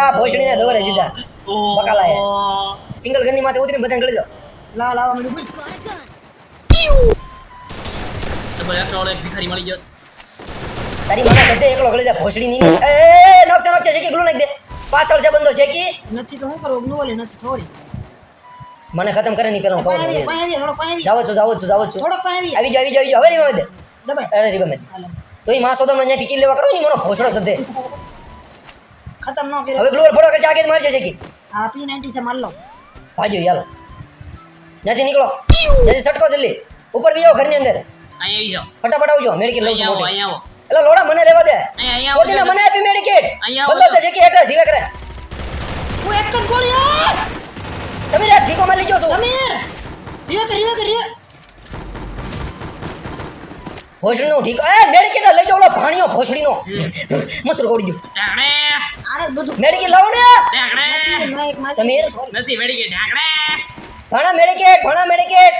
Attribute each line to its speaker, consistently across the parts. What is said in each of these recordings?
Speaker 1: આ ભોસડીને દવરે દીધા બકાલાએ. સિંગલ ઘરની માથે ઉતરીને બધાને ગળી દો.
Speaker 2: લા આવવા મને બોલ
Speaker 1: તારી મને સદ્દે એકલો ગળી જા ભોસડી ની એ નોકસે નોકસે કે ગ્લુ નાખ દે. પાછળ છે બંદો કે
Speaker 2: નથી તો હું કરું? ગ્લુ વાલી નથી સોરી
Speaker 1: મને ખતમ કરે નહીં પેલા હું કહું
Speaker 2: પાણી
Speaker 1: છું.
Speaker 2: પાણી છો પાણી
Speaker 1: છો છું જાવો છું જાવો છું.
Speaker 2: પાણી
Speaker 1: આવી જાવ આવી જાવ આવી જાવ હવે દે. અરે રીવા દે.
Speaker 2: સોઈ
Speaker 1: જો ઈ માસો તમને અહીંયાથી કિલ લેવા કરો ની મને ભોસડો સદ્દે
Speaker 2: ખતમ ન કર્યો.
Speaker 1: હવે ગ્લોર ફોડો આગે જ મારશે શેકી.
Speaker 2: આ પી નાઇન્ટી છે માર લો.
Speaker 1: ભાજો યાલો નથી નીકળો ત્યાંથી સટકો જલ્દી ઉપર બી જાઓ ઘરની અંદર.
Speaker 3: અહીંયા આવી જાઓ.
Speaker 1: ફટાફટ આવજો મેડિકેટ લઈ જાઓ
Speaker 3: અહીંયા આવો આવો.
Speaker 1: એટલે લોડા મને લેવા દે.
Speaker 3: અહીંયા, આવો
Speaker 1: મને આપી મેડિકેટ.
Speaker 3: અહીંયા આવો બંદો
Speaker 1: છે શેકી હેઠળ ધીરે કરે.
Speaker 2: હું એક જ ગોળી
Speaker 1: સમીર આ ધીકો માં લઈ ગયો છું.
Speaker 2: સમીર! રિયો કે રિયો કે રિયો
Speaker 1: ભોસડીનો ઠીક એ મેડિકેટ લઈ જાઓ ઓલો ભાણિયો ભોસડીનો. મસરો કોડી ગયો
Speaker 3: ઢાંકણે.
Speaker 2: આને બધું
Speaker 1: મેડિકેટ લાવો ને.
Speaker 3: ઢાંકણે.
Speaker 1: સમીર.
Speaker 3: નથી ગઈ ઢાંકણે.
Speaker 1: ભાણા મેડિકેટ ભાણા મેડિકેટ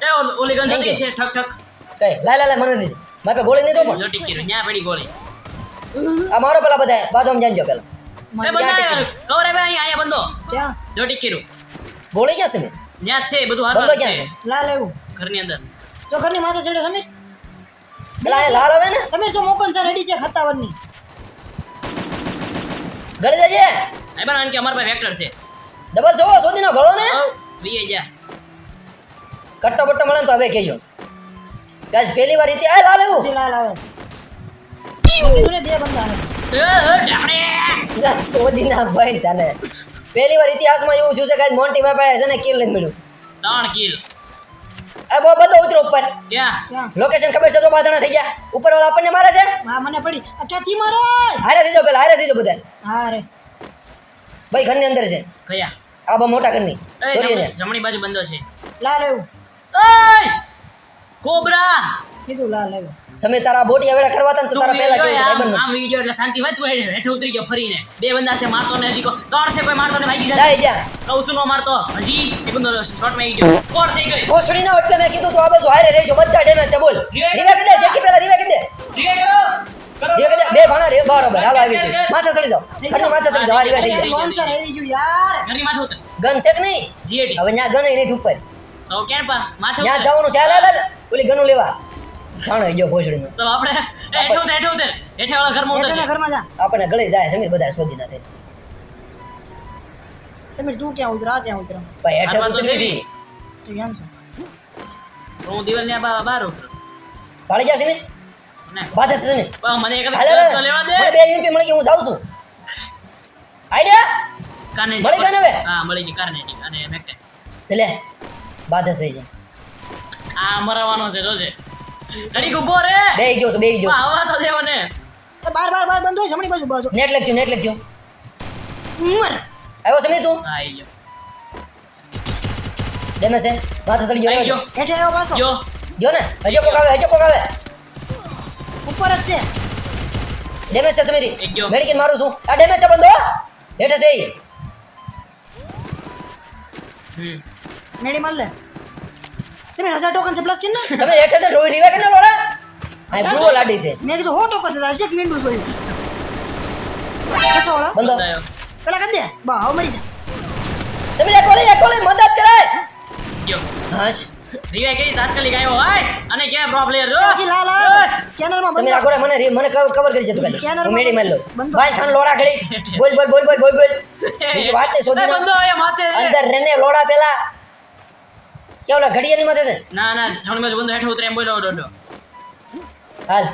Speaker 3: એ ઓલી
Speaker 1: Thank
Speaker 3: છે ઠક ઠક?
Speaker 1: કઈ લાય લાય લાય મને દે. મારે પે ગોળી નહીં દો પણ.
Speaker 3: જો ટીકી ન્યા પડી ગોળી.
Speaker 1: આ મારો પેલા બધા બાદમ જાનજો પેલા.
Speaker 3: એ બંધો કવરે ભાઈ આયા અહીંયા
Speaker 2: ક્યાં?
Speaker 3: જો ટીકી
Speaker 1: ગોળી ક્યાં છે?
Speaker 3: ન્યા છે બધું
Speaker 1: બંધો
Speaker 3: બંદો
Speaker 1: ક્યાં
Speaker 3: છે.
Speaker 1: છે?
Speaker 2: લેવું
Speaker 3: ઘરની અંદર.
Speaker 2: જો ઘરની માથે ચડ્યો સમીર
Speaker 1: પેલા લાલ આવે ને?
Speaker 2: સમીર જો મોકન છે રેડી છે ખત્તાવરની
Speaker 1: ગળી દેજે
Speaker 3: આઈ બન આન કે અમાર પાસે વેક્ટર છે.
Speaker 1: ડબલ સો શોધી ના? ગળો ને
Speaker 3: વીએ જા.
Speaker 1: કટ્ટો બટ્ટો મળે તો હવે કેજો ગાઈસ પહેલી વાર રીતે આ લાલ એવું
Speaker 2: જી લાલ આવે છે. મેં બે બંદા આવે.
Speaker 3: એ, એ, ઢાંકણે
Speaker 1: ના, ભાઈ તને. પહેલી વાર ઇતિહાસમાં એવું જોશે ગાઈસ મોન્ટી બાપા છે ને કિલ લઈને મળ્યું.
Speaker 3: ત્રણ કિલ
Speaker 1: આ બહુ બધો ઉતરો ઉપર.
Speaker 3: ક્યાં?
Speaker 1: લોકેશન ખબર છે? તો બાધણા થઈ ગયા. ઉપર વાળા આપણને મારે છે?
Speaker 2: હા મને પડી. આ ક્યાંથી મારે?
Speaker 1: હારે થઈ જાવ પેલા હારે થઈ જાવ બધા
Speaker 2: હા રે
Speaker 1: ભાઈ ઘરની અંદર છે.
Speaker 3: કયા?
Speaker 1: આ બહુ મોટા ઘરની.
Speaker 3: જમણી- બાજુ બંધો છે.
Speaker 2: લાલ આવ્યું
Speaker 3: ઓય! કોબરા!
Speaker 2: કીધું લાલ આવ્યું.
Speaker 1: સમય તારા બોટિયા વેળા કરવા હતા ને તો તારા પહેલા કેવું
Speaker 3: આમ- જો એટલે શાંતિ હોય હેઠે ઉતરી ગયો ફરીને. બે બંદા છે મારતો ને હજી કો- છે કોઈ મારતો ને ભાગી જાય.
Speaker 1: જા.
Speaker 3: કહું છું નો મારતો. હજી એક બંદો શોર્ટમાં આવી ગયો. સ્કોર થઈ ગઈ.
Speaker 1: કોસડી ના એટલે મેં કીધું તું આ બાજુ હારે રહેજો બધા ડેમેજ છે બોલ.
Speaker 3: રીવા
Speaker 1: રીવા કે દે જેકી પેલા રીવા કે દે.
Speaker 3: ઠીક કરો. કરો
Speaker 1: કે દે. બે ભાણા રે બરોબર હાલો આવી છે. માથે ચડી જાઓ. ઘરની માથે ચડી જાઓ. આ થઈ જાય
Speaker 2: લોન્ચર આવી ગયું યાર.
Speaker 3: ઘરની માથે ઉતર.
Speaker 1: ગન છે કે નહીં?
Speaker 3: જીએટી
Speaker 1: હવે ત્યાં ગન નહીં ઉપર.
Speaker 3: તો ક્યાં પા? માથે
Speaker 1: ત્યાં જવાનું છે હાલ, હાલ. ઓલી ગનું લેવા. ભાણો ગયો ભોસડીનો
Speaker 3: તો આપણે એ, ઉતર હેઠે ઉતર હેઠે વાળા ઘરમાં ઉતર
Speaker 2: ઘરમાં જા.
Speaker 1: આપણે ગળે જાય સમીર બધા શોધી ના દે
Speaker 2: સમીર તું ક્યાં ઉતરા? આ ક્યાં ઉતરા?
Speaker 1: ભાઈ હેઠે ઉતરી
Speaker 3: છે.
Speaker 2: તો એમ છે?
Speaker 3: હું દિવાલ ને બા- બહાર ઉતર.
Speaker 1: ભાળી જા સમીર.
Speaker 3: ને
Speaker 1: બાધે છે સમીર.
Speaker 3: બા, મને એક. તો લેવા દે.
Speaker 1: મને બે યુપી મળી ગઈ હું જાઉં છું. આઈડિયા
Speaker 3: કાને
Speaker 1: મળી ગઈ ને હવે?
Speaker 3: હા મળી ગઈ કાર્નેટિક અને મેકે
Speaker 1: ચલે બાધે છે જા.
Speaker 3: આ મરાવાનો છે જોજે. ઘડીક ઊભો રે
Speaker 1: બે ગયો છું બે ગયો.
Speaker 3: બા, આવવા તો દે મને
Speaker 2: બાર બાર બાર બંધ હોય જમણી બાજુ બાજુ.
Speaker 1: નેટ લખ્યું નેટ લખ્યું
Speaker 2: ઉમર.
Speaker 1: આવ્યો સમય તું?
Speaker 3: હા આવી ગયો.
Speaker 1: ડેમે છે? વાત સડી ગયો
Speaker 3: આવી
Speaker 2: હેઠે આવ્યો પાછો.
Speaker 3: જો
Speaker 1: ગયો ને? હજે કોક આવે હજે કોક આવે.
Speaker 2: ઉપર જ છે.
Speaker 1: ડેમેજ છે સમીરી. મેડિકિન મારું છું. આ ડેમેજ છે બંધો હેઠે છે
Speaker 2: મેડી માર લે. સમીર હજાર ટોકન છે પ્લસ કે ને
Speaker 1: સમીર એઠે છે રોઈ રીવા કે ના લોડા? આ ગ્રુઓ લાડી છે.
Speaker 2: મેં કીધું હો ટોકન છે હશે એક મીંડું જોયું કસો વાળા
Speaker 1: બંધો.
Speaker 2: પેલા કરી દે. બા હવે મરી જા.
Speaker 1: સમીર એકોલે એકોલે મદદ કરાય.
Speaker 3: ગયો.
Speaker 1: હાશ.
Speaker 3: તાત્કાલિક આવ્યો હોય? અને પ્રો પ્લેયર જો
Speaker 1: સમીર મને મને કવર કરી છે તું ખાલી હું મેડી મારી ભાઈ થાન લોડા ઘડી. બોલ બોલ બોલ બોલ બોલ બોલ. બીજી વાત નહીં શોધી
Speaker 3: બંધો
Speaker 1: નાખ.
Speaker 3: માથે.
Speaker 1: અંદર રેને લોડા પેલા. કે ઓલા ઘડિયાળની માથે છે
Speaker 3: ના ના છોડી બાજુ બંધો હેઠો ઉતરે એમ બોલો ડોડો
Speaker 1: હાલ.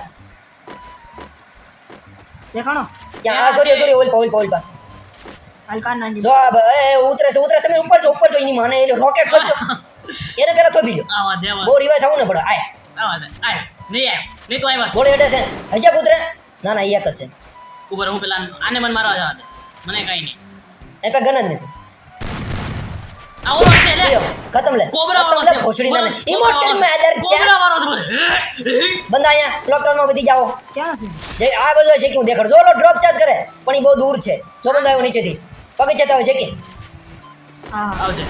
Speaker 2: દેખાણો?
Speaker 1: ક્યાં? આ સોરી સોરી ઓલ પોલ પોલ પા ઓલ પા
Speaker 2: હાલ કાન નાંડી
Speaker 1: જો એ ઉતરે છે ઉતરે છે સમીર ઉપર છે ઉપર જો એની માને એને રોકેટ થોપતો. એને પેલા થોપી લ્યો.
Speaker 3: આવા દેવા
Speaker 1: બહુ રિવાય થવું ને પડે. આય.
Speaker 3: આવા દે આય નહીં આય. નહીં તો આવ્યા.
Speaker 1: ગોળી અડે છે. હજે ઉતરે. ના ના એક જ છે.
Speaker 3: ઉપર હું પેલા આને મન મારવા જવા દે. મને કઈ નહીં.
Speaker 1: એ પે ગન જ નથી.
Speaker 3: આવો છે લે.
Speaker 1: ખતમ લે.
Speaker 3: કોબરા વાળો છે.
Speaker 1: ભોસડી ના ઇમોટ કરી મે આદર છે.
Speaker 3: કોબરા વાળો છે.
Speaker 1: બંદા અહીંયા લોકડાઉનમાં બધી જાઓ.
Speaker 2: ક્યાં છે
Speaker 1: જે આ બધું છે કે હું દેખાડ. જો ઓલો ડ્રોપ ચાર્જ કરે પણ એ બહુ દૂર છે. જો બંદા આવ્યો નીચેથી. પગે જતા હોય છે કે
Speaker 2: હા
Speaker 3: આવજે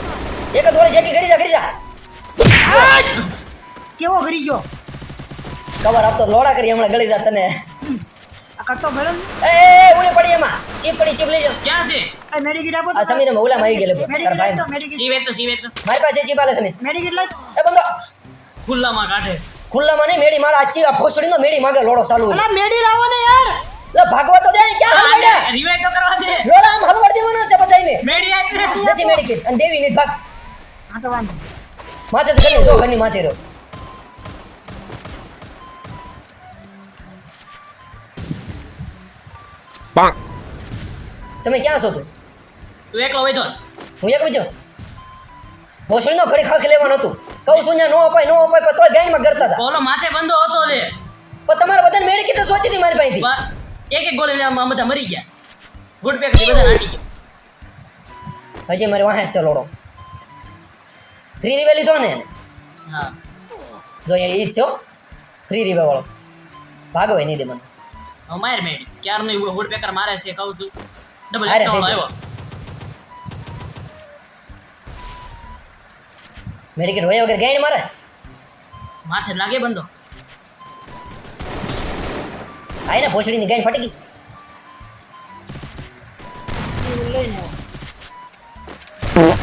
Speaker 1: એક થોડી છે કે કરી જા કરી જા.
Speaker 2: કેવો ઘરી ગયો?
Speaker 1: કવર આપતો લોડા કરી હમણાં ગળી જા તને.
Speaker 2: આ કટ્ટો ભેળો
Speaker 1: એ ઉલે પડી એમાં. ચીપ પડી ચીપ લઈ જાઓ
Speaker 3: ક્યાં છે?
Speaker 2: આ મેડિકેટ આપો
Speaker 1: આ સમીર ઓલામાં આવી ગયેલો તારા ભાઈ.
Speaker 2: મેડિકેટ.
Speaker 3: ચીપ તો ચીપ તો
Speaker 1: મારી પાસે ચીપ આલે સમીર.
Speaker 2: મેડિકેટ લઈ.
Speaker 1: એ બંદો
Speaker 3: ખુલ્લામાં કાઢે.
Speaker 1: ખુલ્લામાં નહીં મેડી મારા આચી આ ફોસડીનો મેડી માગે લોડો ચાલુ
Speaker 2: અલા મેડી લાવો ને યાર.
Speaker 1: લે ભાગવા તો દે ક્યાં હલવાડ્યા
Speaker 3: રિવાઇવ તો કરવા દે.
Speaker 1: લોડા આમ હલવાડ દેવાનો છે બધાયને.
Speaker 3: મેડી આપી.
Speaker 1: નથી મેડિકેટ અને દેવી નહીં ભાગ.
Speaker 2: હા તો વાંધો
Speaker 1: માથે છે ઘરની જો ઘરની માથે રહ્યો. સમય ક્યાં છો તું?
Speaker 3: તું એકલો છે.
Speaker 1: હું એક બીજો ભોસડીનો ઘડી ખાખી લેવાનું હતું? કહું છું ને નો અપાય નો અપાય પણ તોય ગાઈમાં કરતા હતા.
Speaker 3: ઓલો માથે બંધો હતો લે.
Speaker 1: પણ તમારે બધાને મેડી કીટ સોચી હતી મારી પાસેથી?
Speaker 3: એક એક ગોળી લેવામાં બધા મરી ગયા. ગુડ પેકથી બધા નાટી ગયા.
Speaker 1: હજી મારે વાહે છે લોડો. ફ્રી રીવે લીધો ને?
Speaker 3: હા.
Speaker 1: જો અહીંયા ઈ જ છે ફ્રી રીવે વાળો ભાગવાય નહીં દે મને.
Speaker 3: માર મેડી ક્યારનો ગુડ પેકર મારે છે કહું છું. ડબલ એક
Speaker 1: ટાઉન
Speaker 3: આવ્યો.
Speaker 1: મેડિકેટ હોય વગર ગઈ મારે?
Speaker 3: માથે લાગે બંદો
Speaker 1: આઈ ને ભોસડીની ગાઈડ ફટી ગઈ.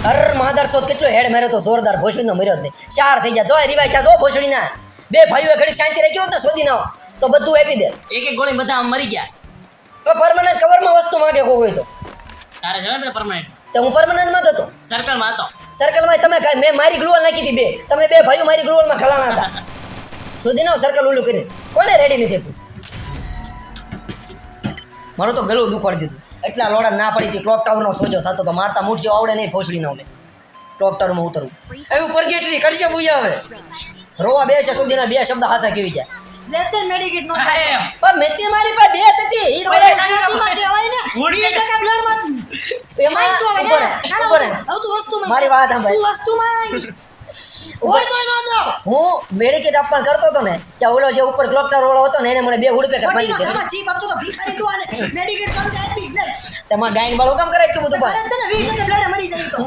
Speaker 1: અર માદર સોત કેટલો હેડ માર્યો તો જોરદાર ભોસડીનો મર્યો જ નહીં. ચાર થઈ ગયા. જોય રિવાય ચા જો ભોસડીના. બે ભાઈઓ ઘડીક શાંતિ રાખી હોત ને શોધી ના તો બધું આપી દે.
Speaker 3: એક એક ગોળી બધા મરી ગયા.
Speaker 1: તો પરમાનન્ટ કવરમાં વસ્તુ માંગે કોઈ હોય તો.
Speaker 3: તારે જવાય ને પરમાનન્ટ
Speaker 1: તો હું પરમાનન્ટમાં હતો.
Speaker 3: સર્કલમાં હતો.
Speaker 1: સર્કલમાં તમે કાંઈ મેં મારી ગ્લુઅલ નાખી હતી બે. તમે બે ભાઈઓ મારી ગ્લુઅલમાં ખલાણા હતા. સુધી નાવ સર્કલ ઓલું કરીને કોને રેડી નથી આપ્યું? મારું તો ગળું દુખાડી દીધું. એટલા લોડા ના પડી હતી. ક્લોક ટાવરનો સોજો થતો તો મારતા મૂઠજો આવડે નહીં ફોસડી ના આવડે. ક્લોક ટાવરમાં ઉતરવું એવું પરગેટરી કરશે બુયા હવે. રોવા બે છે સુધીના બે શબ્દ હાસા કેવી જાય
Speaker 2: લેતે મેડિકેટ નો
Speaker 1: પણ મેતી મારી પાસે બે હતી. ઈ તો
Speaker 3: ના, ના,
Speaker 2: કહેવાય ને
Speaker 3: હોડીએ
Speaker 2: વીસ બ્લડમાં
Speaker 1: એમાં
Speaker 2: તો હવે ને
Speaker 1: ઊભો રહે.
Speaker 2: હવે
Speaker 1: મારી વાત સાંભળ.
Speaker 2: તું વસ્તુમાં હોય તો નો દો.
Speaker 1: હું મેડિકેટ આપવાનું કરતો હતો ને કે ઓલો જે ઉપર ક્લોકટર વાળો હતો ને એને મને બે હુડપે
Speaker 2: ખોટીનો
Speaker 1: પાડી દીધી
Speaker 2: ઘરમાં ચીપ આપતો તો ભિખારી તું આને. મેડિકેટ તો અંતે આપી જ નહીં
Speaker 1: તેમાં ગાયન વાળું કામ કરે એટલું બધું
Speaker 2: જ તને વીસ ટકા બ્લડ મરી જાય તો.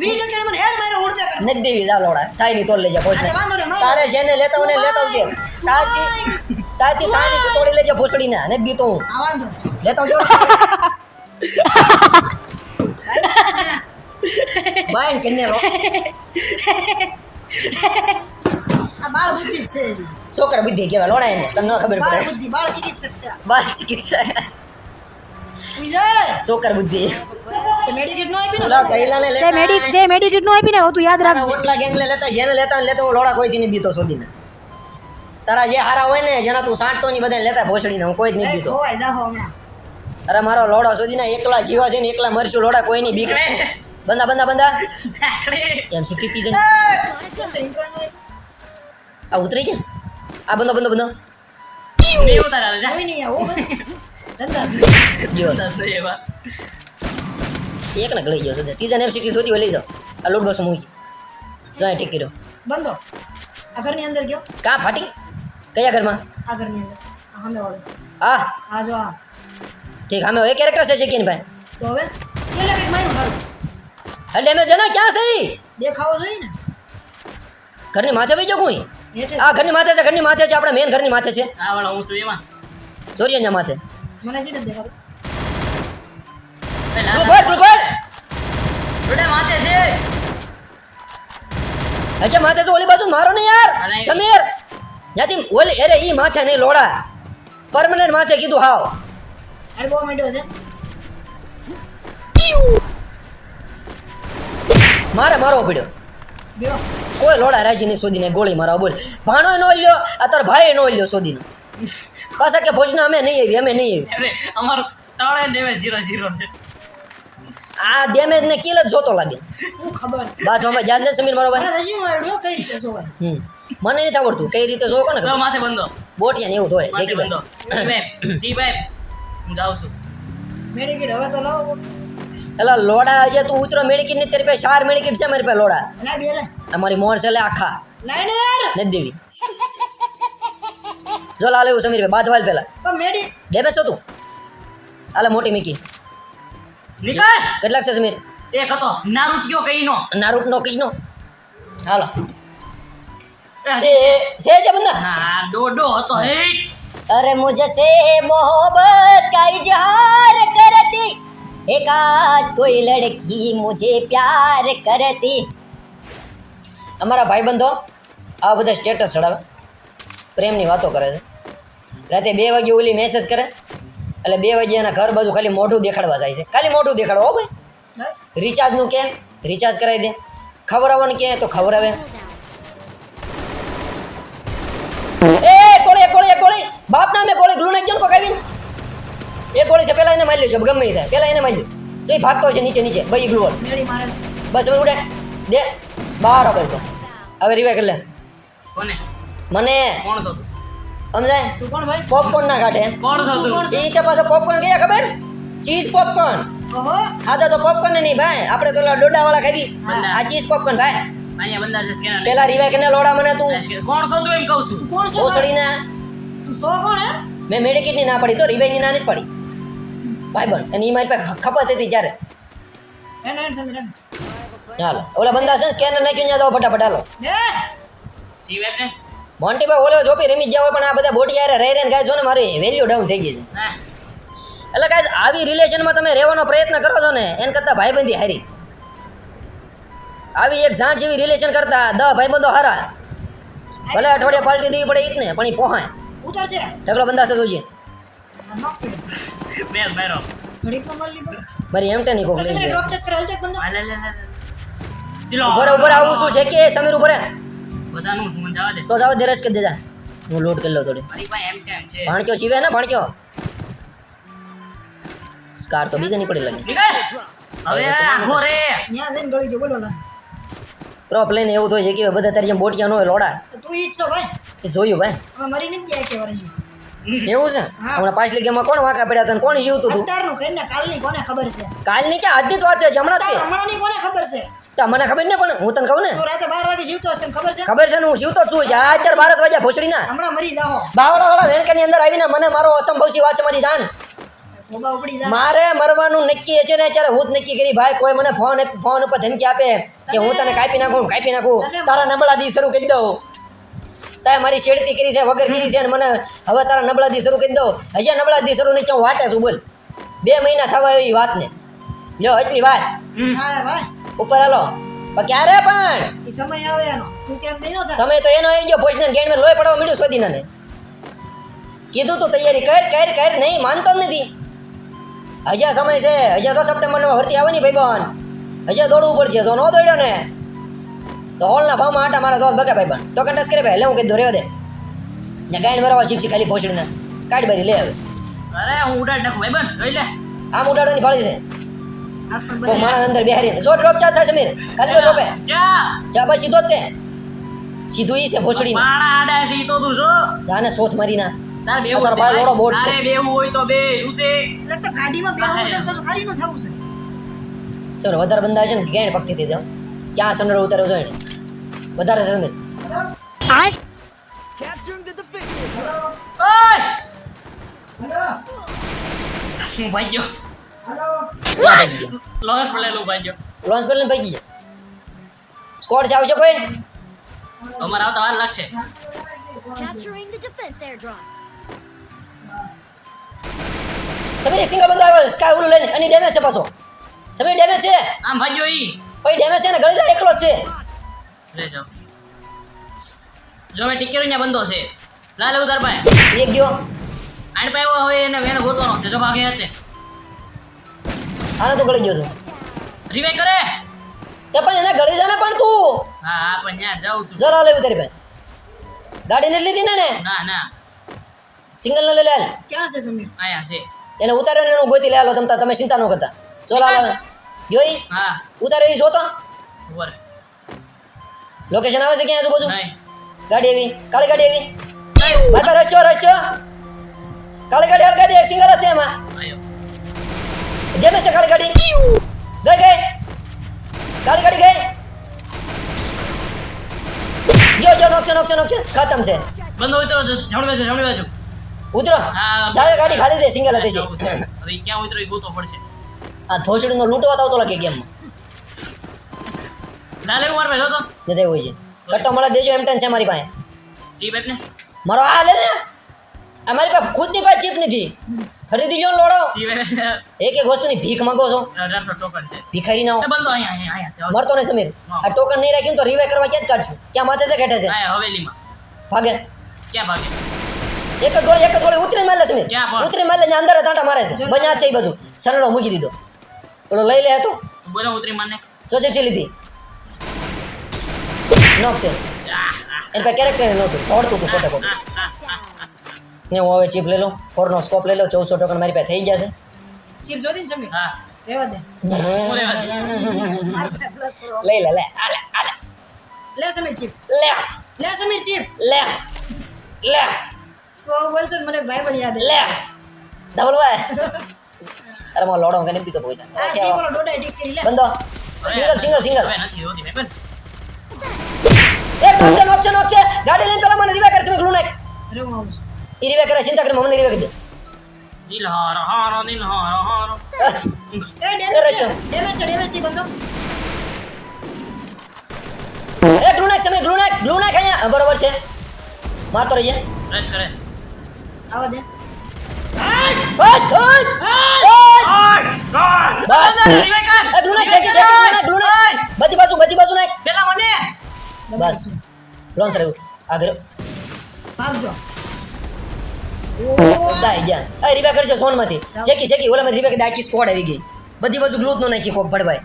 Speaker 2: વીસ ટકા મને હેડ માર્યો ઉડપે કર
Speaker 1: નથી દેવી જા થાય નહીં તોડ લેજે ભોસડી
Speaker 2: અચ્છા, વાંધો નહીં, વાંધો
Speaker 1: તારે જેને લેતા હોય લેતા આવજે. તારથી તારથી તારી તોડી લેજે ભોસડી ના નથી દીતો હું.
Speaker 2: આ
Speaker 1: લેતા આવજો. બાય ને રો
Speaker 2: આ બાળ બુદ્ધિ છે
Speaker 1: છોકરા બુદ્ધિ કેવા લોડા એને તને ન ખબર
Speaker 2: બાળ
Speaker 1: પડે.
Speaker 2: બુદ્ધિ બાળ ચિકિત્સક છે.
Speaker 1: છોકર બુદ્ધિ.
Speaker 2: તે મેડિકેટ તે તે મેડિકેટ નો તું યાદ
Speaker 1: તારા
Speaker 2: રાખજે.
Speaker 1: ઓટલા ગેંગલે લેતા જેને લેતા લેતા હું લોડા કોઈ થી નહીં દીતો શોધીને. તારા જે હારા હોય ને જેના તું સાંટતો નહીં બધા લેતા ભોસડીને હું કોઈ જ નહીં
Speaker 2: હમણાં.
Speaker 1: અરે મારો લોડો શોધીને એકલા જીવા છે ને એકલા મરશું લોડા કોઈ નહીં બીક. બંદા બંદા બંદા એમ શીખી છે ને. આ ઉતરી ગયા? આ બંદો બંદો બંદો
Speaker 3: મેં ઉતાર્યા
Speaker 2: જાય નહીં આવો. ધંધા
Speaker 1: જીવો
Speaker 3: નહીં.
Speaker 1: એક નક લઈ ગયો છે. ત્રીજા નેમ સિટી શોધી હોય લઈ જાઓ. આ લોડ બસ મૂકી. જો અહીં ઠીક કર્યો
Speaker 2: બંધો. આ ઘરની અંદર ગયો?
Speaker 1: કાં ફાટી? કયા ઘરમાં?
Speaker 2: આ ઘરની અંદર. આ સામે વાળો.
Speaker 1: હા.
Speaker 2: આ જો આ.
Speaker 1: ઠીક અમે એ કેરેક્ટર છે શીખીને ભાઈ?
Speaker 2: તો હવે એ લાગે મારું ઘર
Speaker 1: એટલે અમે જના ક્યાં સહી?
Speaker 2: દેખાવો જોઈએ ને.
Speaker 1: ઘરની માથે બેજો જો કોઈ? આ ઘરની માથે છે ઘરની માથે છે આપણે મેન ઘરની માથે છે.
Speaker 3: હા વાળા હું છું એમાં?
Speaker 1: ચોરિયાના માથે.
Speaker 2: મને હજી નથી
Speaker 3: માથે છે.
Speaker 1: અચ્છા માથે છે ઓલી બાજુ મારો ને યાર. સમીર! ત્યાંથી ઓલી અરે ઈ માથે નહીં લોડા. પરમનન્ટ માથે કીધું હાવ.
Speaker 2: અરે બહુ મીઠો છે.
Speaker 1: મારે મારવો પડ્યો. કોઈ લોડા રાજી નહીં શોધીને ગોળી મારવા બોલ. ભાણો નો લ્યો આ તાર ભાઈ નો લ્યો શોધીને. પાછા કે ભોજના અમે નહીં આવી અમે નહીં આવી
Speaker 3: અરે તાળે દેવે ઝીરો ઝીરો છે.
Speaker 1: આ ડેમેજ ને કિલ જ જોતો લાગે.
Speaker 2: ખબર ખબર
Speaker 1: અમે જાન દે સમીર મારો ભાઈ.
Speaker 2: કઈ રીતે જોવાય
Speaker 1: હમ. મને નથી આવડતું કઈ રીતે જોવો કોને
Speaker 3: તો માથે બંધો.
Speaker 1: બોટિયા ને એવું ધોય
Speaker 3: બંધો.
Speaker 1: ભાઈ.
Speaker 3: જી ભાઈ હું જાઉં છું.
Speaker 2: મેડિકેટ હવે તો લાવો
Speaker 1: એલા લોડા જે તું ઉતરો મેડિકેટની તારી પાસે ચાર મેડિકેટ છે મારી પાસે લોડા.
Speaker 2: ના બે લે.
Speaker 1: અમારી મોર છે લે આખા.
Speaker 2: લાઈ ને યાર.
Speaker 1: નથી દેવી. જો લાલે એવું સમીર ભાઈ બાદ વાલ પેલા.
Speaker 2: પણ મેડી
Speaker 1: ડેમેજ છો તું. આલે મોટી મીકી
Speaker 3: નીકળ!
Speaker 1: કેટલાક છે સમીર?
Speaker 3: એક હતો. નારુટ કયો કઈનો
Speaker 1: નારુટ નો કઈનો હાલો.
Speaker 3: એ
Speaker 1: છે છે બંદા?
Speaker 3: હા ડોડો હતો એ
Speaker 1: અરે મુજસે મોહબત કા ઇઝહાર કરતી? હે કાશ કોઈ લડકી મુજે પ્યાર કરતી? અમારા ભાઈબંધો આ બધા સ્ટેટસ ચડાવે. પ્રેમની વાતો કરે છે. રાતે બે વાગે ઓલી મેસેજ કરે. એટલે બે વાગ્યાના એના ઘર બાજુ ખાલી મોઢું દેખાડવા જાય છે. ખાલી મોઢું દેખાડો હો ભાઈ.
Speaker 2: બસ.
Speaker 1: રિચાર્જનું કે? રિચાર્જ કરાવી દે. ખબર આવવાનું કે તો આવે એ કોળી કોળી કોળી બાપ નામે કોળી ગ્લુ નાખજો ને પકાવીને એ કોળી છે પેલા એને મારી લેજો ગમે એ થાય. પેલા એને મારી લો જો ભાગતો છે નીચે નીચે ભાઈ ગ્લુ
Speaker 2: મેળી મારે છે.
Speaker 1: બસ હવે ઉડે દે. બરાબર છે. હવે રિવાય કરી લે.
Speaker 3: કોને?
Speaker 1: મને.
Speaker 3: કોણ
Speaker 1: સમજાય?
Speaker 2: તું કોણ ભાઈ?
Speaker 1: પોપકોર્ન ના કાઢે
Speaker 3: કોણ છો તું?
Speaker 1: ઈ કે પાછો પોપકોર્ન કયા ખબર? ચીઝ પોપકોર્ન
Speaker 2: ઓહો.
Speaker 1: તો પોપકોર્ન નહીં ભાઈ. આપણે તો ડોડા વાળા ખાવી આ ચીઝ પોપકોર્ન ભાઈ.
Speaker 3: અહીંયા બંદા છે સ્કેનર.
Speaker 1: પેલા રિવાય કેને લોડા મને તું.
Speaker 3: કોણ છો તું એમ કહું છું?
Speaker 2: કોણ છો?
Speaker 1: ઓસડી ના
Speaker 2: તું સો કોણ હે?
Speaker 1: મેં મેડિકેટની ના પડી તો રિવાયની ના નથી પડી. ભાઈ બન અને એ મારી પાસે ખપત હતી
Speaker 2: જ્યારે
Speaker 1: હાલો. ઓલા બંદા છે સ્કેનર નાખ્યું ત્યાં જાઓ ફટાફટ હાલો.
Speaker 3: સી વેબ ને
Speaker 1: મોન્ટીભાઈ ઓલો જોપી રમી ગયા હોય પણ આ બધા બોટી યારે રહી રહીને ગાય છો ને મારી વેલ્યુ ડાઉન થઈ ગઈ છે. એટલે કાંઈ આવી રિલેશનમાં તમે રહેવાનો પ્રયત્ન કરો છો ને એને કરતાં ભાઈબંધી હારી. આવી એક જાણ જેવી રિલેશન કરતા દહ ભાઈબંધો હારા. ભલે અઠવાડિયે પાલટી દેવી પડે એ જ ને પણ એ પોહાય.
Speaker 2: ઉતરશે
Speaker 1: ઢગલો બંદા છે જોઈએ
Speaker 2: આ નોક પડ્યો
Speaker 3: બે બેરો
Speaker 2: ઘડીકમાં મળી લીધો.
Speaker 1: મારી એમ કે કોક લઈ ગયો ઉપર ઉપર આવું શું છે કે સમીર ઉપર
Speaker 3: બધાનું જવા દે.
Speaker 1: તો જાવ ધીરજ રસ કરી દેજા. હું લોડ કરી લઉં થોડી.
Speaker 3: મારી પાસે એમ ટેન છે?
Speaker 1: ભાણક્યો શિવે ને ભાણક્યો? સ્કાર તો બીજે નહીં પડી લાગે
Speaker 3: હવે આખો રે.
Speaker 2: ન્યા જઈને ગળી ગયો બોલો ના.
Speaker 1: પ્રોપ લઈને એવું થાય છે કે બધા તારી જેમ બોટિયા ન હોય લોડા.
Speaker 2: તું ઈચ્છો ભાઈ.
Speaker 1: એ જોયું ભાઈ.
Speaker 2: મરી નથી ગયા કે વર્ષે.
Speaker 1: એવું છે? હમણાં પાછલી ગેમમાં કોણ વાંકા પડ્યા હતા કોણ જીવતું હતું?
Speaker 2: અત્યારનું કરીને કાલની કોને ખબર છે?
Speaker 1: કાલની કે આજની જ વાત છે હમણાં જ
Speaker 2: હમણાંની કોને ખબર છે?
Speaker 1: તો મને ખબર ને પણ હું તને કહું ને.
Speaker 2: રાતે બાર વાગે જીવતો હશે ખબર છે?
Speaker 1: ખબર છે ને હું જીવતો છું. આ અત્યારે ભારત વાગ્યા ભોસડીના.
Speaker 2: હમણાં મરી જાઓ.
Speaker 1: બાવડા વાળા રેણકાની અંદર આવીને મને મારો અસંભવસી વાત છે મારી જાણ
Speaker 2: ખોબા ઉપડી જા
Speaker 1: મારે મરવાનું નક્કી છે ને ત્યારે હું જ નક્કી કરી ભાઈ કોઈ મને ફોન ફોન ઉપર ધમકી આપે કે હું તને કાપી નાખું કાપી નાખું. તારા નબળા દી શરૂ કરી દઉં. તારે મારી શેડતી કરી છે વગર કરી છે અને મને હવે તારા નબળાથી શરૂ કરી દો હજી નબળાથી શરૂ નહીં હું વાટે છું બોલ. બે મહિના થવા એવી વાતને. લ્યો એટલી વાત. ઉપર હાલો. પણ ક્યારે પણ?
Speaker 2: સમય આવે એનો. તું કેમ નહીં
Speaker 1: સમય તો એનો આવી ગયો ભોજન ગેણ લોહી પડવા મળ્યું સ્વાધીના ને કીધું તું તૈયારી કર કર કર નહીં માનતો નથી. હજા સમય છે હજી તો સપ્ટેમ્બરમાં ભરતી આવે ને ભાઈબંધ. હજી દોડવું પડશે તો ન દોડ્યો ને. તો હોલના ભાવમાં આટા મારા દોસ્ત બકા પણ ટોકન ટસ કરે ભાઈ લે હું કીધું રેવા દે. ને ગાયન ભરવા શીપસી ખાલી પહોંચડીને કાઢ ભરી લે હવે.
Speaker 3: અરે હું ઉડાડ નાખું. ભાઈ બન જોઈ લે.
Speaker 1: આમ ઉડાડવાની ફાળી છે. માણસ અંદર બેહારીને જો ડ્રોપ ચાલ થાય સમીર ખાલી તો ડ્રોપે
Speaker 3: જા
Speaker 1: જા બસ સીધો તે. સીધું ઈ છે ભોસડી
Speaker 3: માણા આડા છે તો તું છો
Speaker 1: જાને સોથ મારીના.
Speaker 3: તારે બેવું
Speaker 1: તારો ભાઈ. લોડો બોર્ડ છે.
Speaker 3: તારે બેવું હોય તો બે શું છે?
Speaker 2: એટલે તો ગાડીમાં બે છે પછી હારી નું થવું છે.
Speaker 1: ચલો વધારે બંદા છે ને ગેણ પકતી જાઓ ક્યાં સંડર ઉતાર્યો છે એને? વધારે છે
Speaker 3: ઓય
Speaker 2: હેલો
Speaker 3: હું ભાઈ ગયો
Speaker 2: હેલો
Speaker 1: ક્યાં પગી ગયો
Speaker 3: લોસ પડેલું ભાઈ ગયો.
Speaker 1: સ્કોડ છે આવશે કોઈ?
Speaker 3: અમાર આવતા વાર લાગશે.
Speaker 4: Capturing the defense airdrop.
Speaker 1: Samir single બંદો આવ્યો. સ્કાય ઉલુ લઈને. અને ડેમેજ છે પાછો. સમીર ડેમેજ છે?
Speaker 3: આમ ભાઈ ઈ.
Speaker 1: પછી ડેમેજ છે ને? ગળી જાય એકલો છે.
Speaker 3: લે જાઓ. જો મેં ટીકેરો ત્યાં બંધો છે. લાલ એવું તાર પાસે
Speaker 1: એક ગયો.
Speaker 3: આણ પાસે હવે એને વેને ગોતવાનો છે. જો ભાગે હતે
Speaker 1: આને તો ગળી ગયો છે.
Speaker 3: રિવાઈ કરે.
Speaker 1: તે પણ એને ગળી જાને પણ તું.
Speaker 3: હા હા પણ ત્યાં જાઉં છું.
Speaker 1: જરા લેવું તારી પાસે ગાડીને જ લીધી ને ને
Speaker 3: ના ના.
Speaker 1: સિંગલ ને લઈ લે.
Speaker 2: ક્યાં છે સમીર?
Speaker 3: આયા છે.
Speaker 1: એને ઉતાર્યો ને એનું ગોતી લે આલો તમતા. તમે ચિંતા ન કરતા. જો લાલ જોઈ?
Speaker 3: હા.
Speaker 1: ઉતાર્યો એ જોતો?
Speaker 3: ઉપર
Speaker 1: લોકેશન આવે છે ક્યાં આજુબાજુ? ગાડી એવી. કાળી ગાડી એવી. બાર રસ્તો રસ્તો કાળી ગાડી હળગાઈ દે. એક સિંગલ જ છે એમાં. જેમે છે કાળી ગાડી. ગઈ ગઈ. કાળી ગાડી ગઈ. જો જો નોકશે નોકશે નોકશે ખતમ છે.
Speaker 3: બંધો તો જમણી બાજુ જમણી બાજુ
Speaker 1: ઉતરો. ચાલે ગાડી ખાલી દે સિંગલ હતી છે.
Speaker 3: છે. હવે ક્યાં ઉતરો એ ગોતો પડશે.
Speaker 1: આ ધોસડીનો લૂંટવા આવતો લાગે ગેમમાં
Speaker 3: લાલ એવું માર પાસે જો તો
Speaker 1: જતે હોય છે. કટ્ટો મળે દેજો એમ ટેન છે મારી પાસે.
Speaker 3: જી બેટ ને
Speaker 1: મારો આ લે ને અમારી પાસે ખુદની પાસે ચીપ નથી. ખરીદી લો ને લોડો.
Speaker 3: જીવે
Speaker 1: એક એક વસ્તુની ભીખ માંગો છો.
Speaker 3: અઢારસો ટોકન છે.
Speaker 1: ભિખારી ના હો.
Speaker 3: એ બંધો અહીંયા અહીંયા અહીંયા છે
Speaker 1: મરતો નહીં સમીર. આ ટોકન નહીં રાખ્યું તો રિવાય કરવા ક્યાં જ કાઢશું? ક્યાં માથે છે કેઠે છે?
Speaker 3: અહીંયા હવેલીમાં.
Speaker 1: ભાગે.
Speaker 3: ક્યાં ભાગે?
Speaker 1: એક જ ગોળી એક જ ગોળી ઉતરી મારે સમીર.
Speaker 3: ક્યાં પણ?
Speaker 1: ઉતરી મારે અંદર તાંટા મારે છે. બન્યા જ છે એ બધું સરળો મૂકી દીધો. ઓલો લઈ લે તો.
Speaker 3: બોલો ઉતરી મને
Speaker 1: જોસેફ છે લીધી. નોક છે એની પાસે કેરેક્ટર નહોતું તોડતું હતું ખોટે ખોટું. ને હું હવે ચીપ લઈ લઉં ફોરનો સ્કોપ લઈ લઉં ચૌદસો ટોકન મારી પાસે થઈ ગયા છે
Speaker 2: ચીપ જોતી ને જમી
Speaker 3: હા
Speaker 2: રહેવા દે
Speaker 1: લઈ લે લે આલે આલે
Speaker 2: લે સમીર ચીપ
Speaker 1: લે
Speaker 2: લે સમીર ચીપ
Speaker 1: લે લે
Speaker 2: તો બોલશો મને ભાઈ પણ યાદ
Speaker 1: લે ડબલ વાય અરે મારો લોડો
Speaker 2: આ ચીપ ઓલો ડોડા ટીક કરી લે
Speaker 1: બંધો સિંગલ સિંગલ સિંગલ
Speaker 3: નથી હોતી.
Speaker 1: એક નોક છે નોક છે નોક છે. ગાડી લઈને પેલા મને રિવે કરશે મેં નાખ
Speaker 2: રે હું આવું છું
Speaker 1: ઈ રિવે કરે ચિંતા કરી મને રિવે કરી દે.
Speaker 3: દિલ હારો હારો દિલ હારો. હારો
Speaker 2: એ ડેમેજ
Speaker 1: છે.
Speaker 2: છે. ડેમેજ છે ડેમેજ છે બંધો.
Speaker 1: એ ગ્લુ નાખ સમય ગ્લુ નાખ ગ્લુ નાખ અહીંયા બરોબર છે. મારતો રહેજે
Speaker 3: રશ કરે.
Speaker 2: આવા દે.
Speaker 1: બધી બાજુ બધી બાજુ નાખ.
Speaker 3: પેલા મને.
Speaker 1: બસ. લોન્સ રહ્યું આગળ
Speaker 2: ભાગજો.
Speaker 1: દાઈ જા આ રિવે કરશે સોનમાંથી. શેકી શેકી ઓલામાંથી રિવે કે આખી સ્કોડ આવી ગઈ. બધી બાજુ ગ્લુત નો નાખી કોક ભડવાય.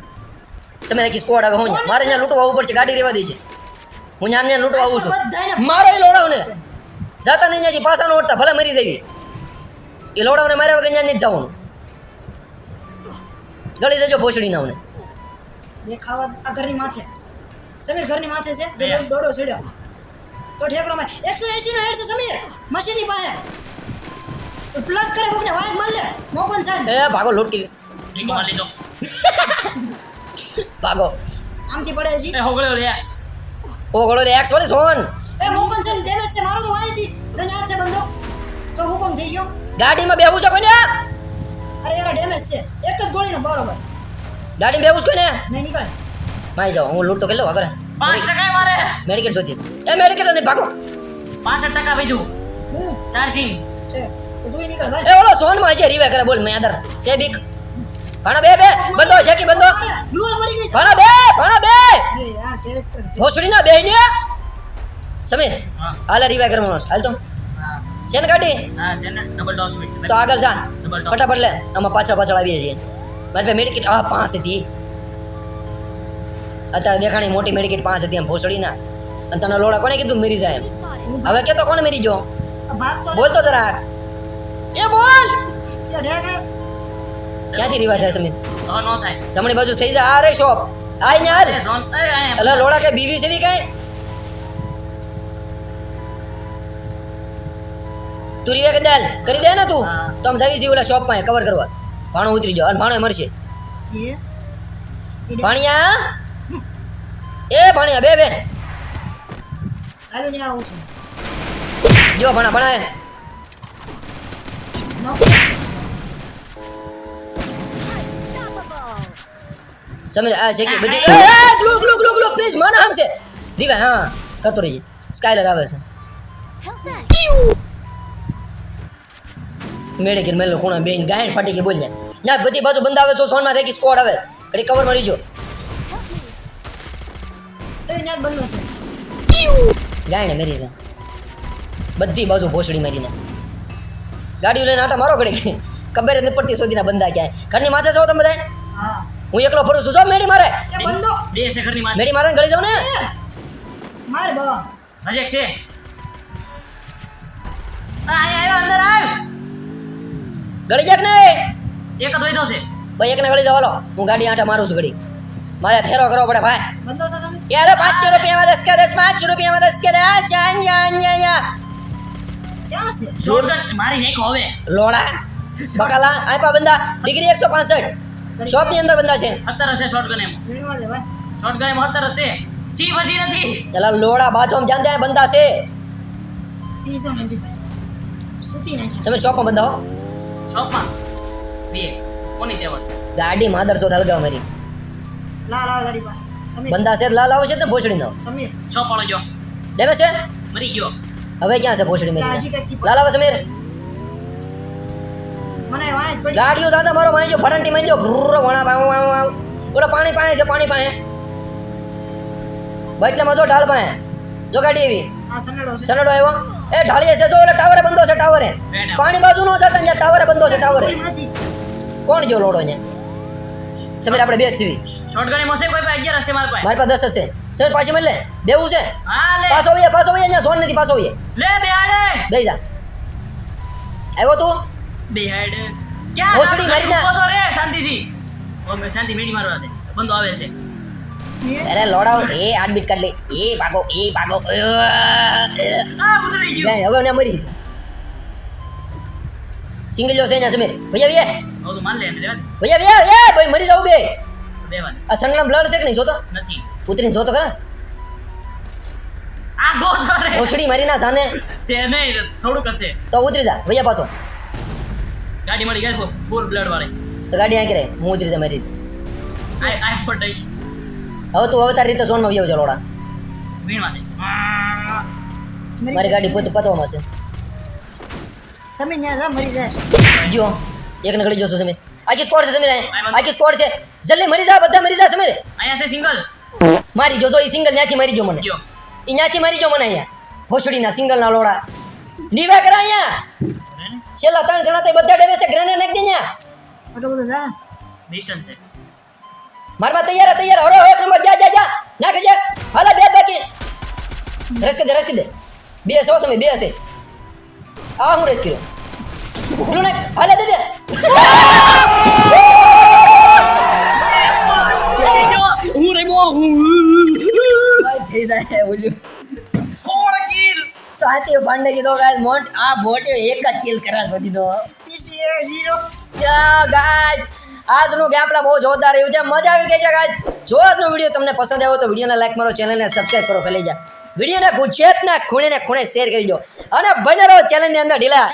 Speaker 1: તમે આખી સ્કોડ આવે હું. મારે ત્યાં લૂંટવા આવવું પડશે ગાડી રેવા દે છે. હું ત્યાં ત્યાં લૂંટવા આવું છું. મારો એ લોડાવ ને જાતા નહીં ત્યાંથી પાછા નો ઓટતા ભલે મરી જઈએ. એ લોડાવને માર્યા વગર ત્યાં નહીં જવાનું. ગળી જજો ભોસડી ના
Speaker 2: દેખાવા આ ઘરની માથે. સમીર ઘરની માથે છે. જો દોડો ચડ્યો. તો ઠેકડો માં એકસો એસી નો હેડ છે સમીર. મશીનની પાસે. પ્લસ કરે કોકને વાજ માર લે. મોકન સાન
Speaker 1: એ ભાગો લૂટ કરી.
Speaker 3: ઠીક માર લીધો.
Speaker 1: ભાગો.
Speaker 2: આમથી પડે છે
Speaker 3: એ હોગળો રે
Speaker 1: એક્સ હોગળો રે એક્સ વળી સોન.
Speaker 2: એ મોકન સાન ડેમેજ છે. મારો તો વાયથી તને યાદ છે બંદો તો હુકમ થઈ ગયો.
Speaker 1: ગાડીમાં બેહવું છે કોઈને?
Speaker 2: અરે યાર ડેમેજ છે. એક જ ગોળીનો બરોબર
Speaker 1: ગાડીમાં બેહવું છે કોઈને?
Speaker 2: નહીં નીકળ.
Speaker 1: માઈ જાઓ હું લૂંટ તો કેટલો લઉં
Speaker 3: પાંચ ટકા મારે.
Speaker 1: મેડિકેટ જોતી એ મેડિકેટ નથી ભાગો.
Speaker 3: પાસઠ ટકા બીજું.
Speaker 2: હું
Speaker 3: ચાર્જિંગ.
Speaker 2: છે તો તું નીકળ ભાઈ.
Speaker 1: એ ઓલો સોનમાં છે રીવે કરે બોલ મેં આદર છે બીક ભાણા બે બે. બંધો છે કે બંધો ભાણા બે ભાણા બે.
Speaker 2: અરે યાર કેરેક્ટર
Speaker 1: ભોસડી ના બે ને. સમીર હાલ રીવે કરે મનોજ હાલ તો.
Speaker 3: સેન
Speaker 1: છે ને ગાડી
Speaker 3: હા છે ડબલ ડોઝ મિક્સ
Speaker 1: તો આગળ જા. ફટાફટ લે. આમાં પાછળ પાછળ આવીએ છીએ. મારી પાસે મેડિકેટ આ પાંચ હતી. અત્યારે દેખાણી મોટી મેડિકેટ પાંચ હતી એમ ભોસડી ના અને તને લોડા કોને કીધું મરી જાય એમ? હવે કે તો કોને મરી ગયો?
Speaker 2: આ
Speaker 1: બોલ તો જરા. એ બોલ! ક્યાંથી રિવાજ થાય સમીર
Speaker 3: હવે નો થાય.
Speaker 1: જમણી બાજુ થઈ જાય આ રે શોપ આય ને
Speaker 3: આયા
Speaker 1: એટલે લોડા કે બીવી સેવી કઈ? તું રિવે દાલ? કરી દે ને તું. તો આમ સવી છી ઓલા શોપમાં કવર કરવા. ભાણો ઉતરી જાવ અને ભાણો મરશે. ભાણિયા? એ ભાણિયા બે બે.
Speaker 2: હાલો ને આવું છું.
Speaker 1: જો ભણા ભણાય.
Speaker 2: નોક
Speaker 1: સમીર આ છે કે બધી એ એ, glue glue glue glue please મને આમ છે. રીવા હા કરતો રહેજે. સ્કાયલર આવે છે.
Speaker 4: Help that.
Speaker 1: મેળે કે મેલો ખૂણા બેન ગાયન ફાટી ગઈ બોલ ને ના બધી બાજુ બંધ આવે છો સોનમાં થઈ સ્કોડ આવે. ઘડી કવર મરી જો
Speaker 2: સહી બનનો છે.
Speaker 1: ગાયને મેરી છે. બધી બાજુ ભોસડી મારીને. ગાડીઓ લઈને આટા મારો ઘડી ખબર જ નથી પડતી સોદીના બંધા ક્યાંય. ઘરની માથે છો તમે બધા
Speaker 2: હું.
Speaker 1: એકલો ફરું છું. જો મેડી મારે.
Speaker 2: એ બંધો
Speaker 3: બે છે ઘરની માં
Speaker 1: મેડી મારે ગળી જાવ ને.
Speaker 2: માર બા.
Speaker 3: હજી એક છે. આ અહીંયા અંદર આવ.
Speaker 1: ગળી જાક ને
Speaker 3: એક જ વધ્યો છે.
Speaker 1: ભાઈ એકને ગળી જાવ હાલો. હું ગાડી આટા મારું છું ઘડી મારે ફેરો કરવો પડે ભાઈ.
Speaker 2: બંધો છે રૂપિયા
Speaker 1: યાર પાંચસો રૂપિયામાં દસ કે દસ પાંચસો રૂપિયામાં દસ કે દસ. ચાન ચાન ચાન ચાન.
Speaker 2: છે
Speaker 3: જોરદાર. મારી નેક હવે.
Speaker 1: લોડા બકાલા આપ્યા બંદા ડિગ્રી એકસો પાસઠ. શોપની અંદર બંદા છે.
Speaker 3: સત્તર હશે શોર્ટગન એમ.
Speaker 2: વીણવા દે ભાઈ.
Speaker 3: એમ સત્તર હશે સી પછી નથી?
Speaker 1: ચલા લોડા બાથરૂમ જાન ત્યાં બંદા છે. તમે શોપમાં બંધા હો.
Speaker 3: શોપમાં? બે. કોની દેવર છે?
Speaker 1: ગાડી માદર ચોથ હલગાવ મારી.
Speaker 2: લાલ આવે તારી પાસે. સમીર.
Speaker 1: બંદા છે લાલ આવશે તો ભોસડી નો
Speaker 2: સમીર.
Speaker 3: જો.
Speaker 1: ડેમે છે?
Speaker 3: મરી ગયો.
Speaker 1: હવે ક્યાં છે ભોસડી
Speaker 2: રાજી
Speaker 1: લાલ આવે સમીર.
Speaker 2: જ પડી.
Speaker 1: ગાડીઓ દાદા મારો માંજો ફરંટી માંજો જો વણા પાવ આવ ઓલા પાણી પાસે છે પાણી પાસે બચલામાં જો ઢાળ પાસે જો ગાડી એવી.
Speaker 2: આ સનડો છે.
Speaker 1: સનડો આવ્યો. એ ઢાળીએ છે જો ઓલા ટાવરે બંધો છે ટાવરે. પાણી બાજુ નો જતા ત્યાં ટાવરે બંધો છે ટાવરે. કોણ જો લોડો અહીંયા? સમીર આપણે બે જ છીએ.
Speaker 3: શોર્ટગન મોસે કોઈ પાસે અગિયાર હશે મારા પાસે.
Speaker 1: મારી પાસે 10 હશે. સમીર પાછી મળે બેવું છે.
Speaker 3: હા લે.
Speaker 1: પાછો આવીએ પાછો અહીંયા સોન નથી પાછો આવીએ.
Speaker 3: લે બેહાડે.
Speaker 1: દઈ જા. આવ્યો તું?
Speaker 3: બેહાડે. ક્યાં
Speaker 1: ભોસડી મારી ના.
Speaker 3: તો રે શાંતિથી. ઓમ શાંતિ મેડી મારવા દે. બંધો આવે છે.
Speaker 1: અરે લોડાવ એ આઠ બીટ કાઢ લે. એ ભાગો એ ભાગો. હવે ને મરી સિંગલ છે અહીંયા સમીર ભૈયા ભૈયા.
Speaker 3: હવે તું માન લે એને રહેવા
Speaker 1: ભૈયા ભૈયા ભાઈ મરી જાવ બે. આ સંગના બ્લડ છે કે નહીં જોતો?
Speaker 3: નથી.
Speaker 1: ઉતરીને જોતો ખરા.
Speaker 3: આ ગો તો રે.
Speaker 1: ઓસડી મારી ના સાને
Speaker 3: છે નહીં થોડુંક હશે.
Speaker 1: તો ઉતરી જા. ભૈયા પાછો.
Speaker 3: ગાડી મળી ગઈ ફૂલ બ્લડ વાળી.
Speaker 1: તો ગાડી આંકી રે. હું ઉતરી જા મારી
Speaker 3: આઈ આઈ ફોટાઈ
Speaker 1: હવે તું હવે તારી રીતે સોનમાં વ્યવ છે લોડા.
Speaker 3: વીણવા દે.
Speaker 1: મારી ગાડી પોતે પતવામાં છે.
Speaker 2: સમીર ને જા મરી જાય
Speaker 1: જો એક નકળી જોશો સમીર આખી સ્કોડ છે સમીર. આખી સ્કોડ છે. જલ્દી મરી જા બધા મરી જા સમીર
Speaker 3: અહીંયા છે સિંગલ.
Speaker 1: મારી જોશો એ સિંગલ ન્યાથી મારી જો મને. એ ન્યાથી મારી જો મને અહીંયા. ભોસડીના સિંગલના લોડા. લીવા કરા અહીંયા. છેલ્લા ત્રણ જણા તો બધા ડેમે છે ગ્રેનેડ નાખી દે અહીંયા
Speaker 2: આટલો બધો જા.
Speaker 3: ડિસ્ટન્સ છે.
Speaker 1: મારવા તૈયાર હે, તૈયાર હરો એક નંબર જા જા જા. નાખે છે હાલા બે બાકી. રસ કે દે રસ કે દે બે સો સમય બે હશે. આ હું રેસ કર્યો. પેલું નાખ હાલે દે દે.
Speaker 3: હું રે હું.
Speaker 1: થઈ જાય બોલ્યું.
Speaker 3: કોણ કિલ
Speaker 1: સાથી પાંડે કીધો ગાય મોટ આ બોટે એક જ કિલ કરાશ બધીનો.
Speaker 2: ઝીરો
Speaker 1: ગાય આજનું ગેમપ્લે બહુ જોરદાર રહ્યું છે. મજા આવી ગઈ છે ગાજ જો આજનો વીડિયો તમને પસંદ આવ્યો તો વિડીયોને લાઈક મારો ચેનલને સબસ્ક્રાઈબ કરો ખાલી જા. વિડીયોને ગુજરાતના ખૂણે ને ખૂણે શેર કરી દો. અને બને રહો ચેનલની અંદર ઢીલા.